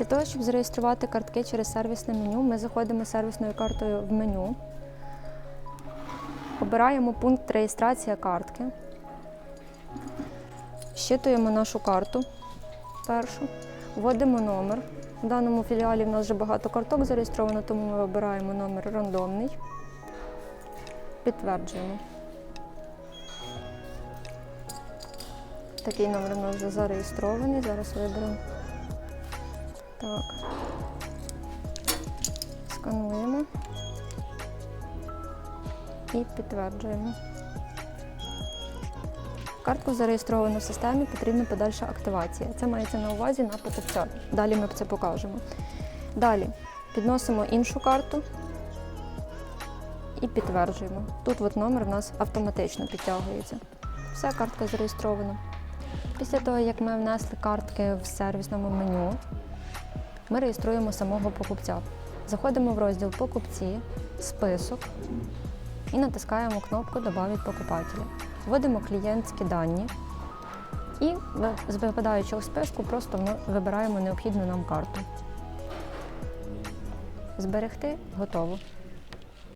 Для того, щоб зареєструвати картки через сервісне меню, ми заходимо сервісною картою в меню, обираємо пункт реєстрація картки, щитуємо нашу карту першу, вводимо номер. В даному філіалі в нас вже багато карток зареєстровано, тому ми обираємо номер рандомний, підтверджуємо. Такий номер у нас вже зареєстрований. Зараз виберемо. Так. Скануємо і підтверджуємо. Картку зареєстровано в системі, потрібна подальша активація. Це мається на увазі на покупця. Далі ми це покажемо. Далі підносимо іншу карту і підтверджуємо. Тут от номер в нас автоматично підтягується. Все, картка зареєстрована. Після того, як ми внесли картки в сервісному меню, ми реєструємо самого покупця. Заходимо в розділ Покупці, список і натискаємо кнопку Добавить покупателя. Вводимо клієнтські дані і з випадаючого списку просто ми вибираємо необхідну нам карту. Зберегти готово.